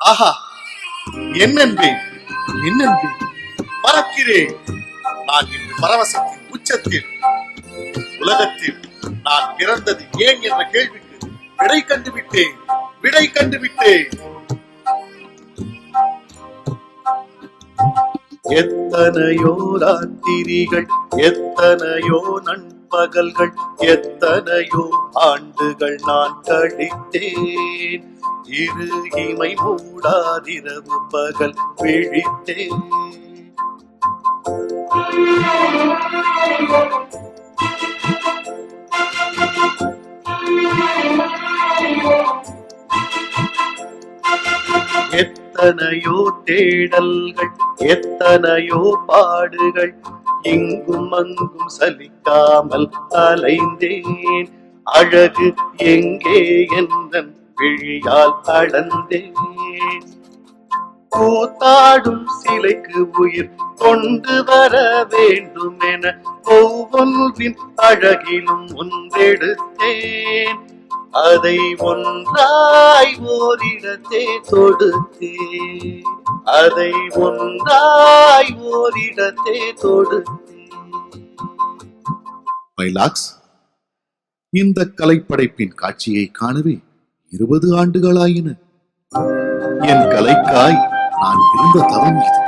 ஆஹா என்னென்பேன் என்னென்பேன் பறக்கிறேன் நான் இன்று பரவசத்தின் உச்சத்தில் உலகத்தில் நான் பிறந்தது ஏன் என்ற கேள்விக்கு விடை கண்டுவிட்டேன். விடை கண்டு விட்டேன் எத்தனையோ ராத்திரிகள் எத்தனையோ பகல்கள் எத்தனையோ ஆண்டுகள் நான் கழித்தேன். இரு இமை மூடாதிரவு பகல் விழித்தேன். எத்தனையோ தேடல்கள் எத்தனையோ பாடுகள் எங்கும் அங்கும் சலிக்காமல் அலைந்தேன். அழகு எங்கே எந்தன் விழியால் அளந்தேன் கூத்தாடும் சிலைக்கு உயிர் கொண்டு வர வேண்டும் என ஒவ்வொன்றின் அழகிலும் ஒன்றெடுத்தேன் அதை ஒன்றாய் ஓரிடத்தே தொடுத்தே. அதை ஒன்றாய் ஓரிடத்தே தொடுத்தே. மைலாக்ஸ் இந்த கலைப்படைப்பின் காட்சியை காணவே இருபது ஆண்டுகளாயின. என் கலைக்காய் நான் இருந்த தவம் இது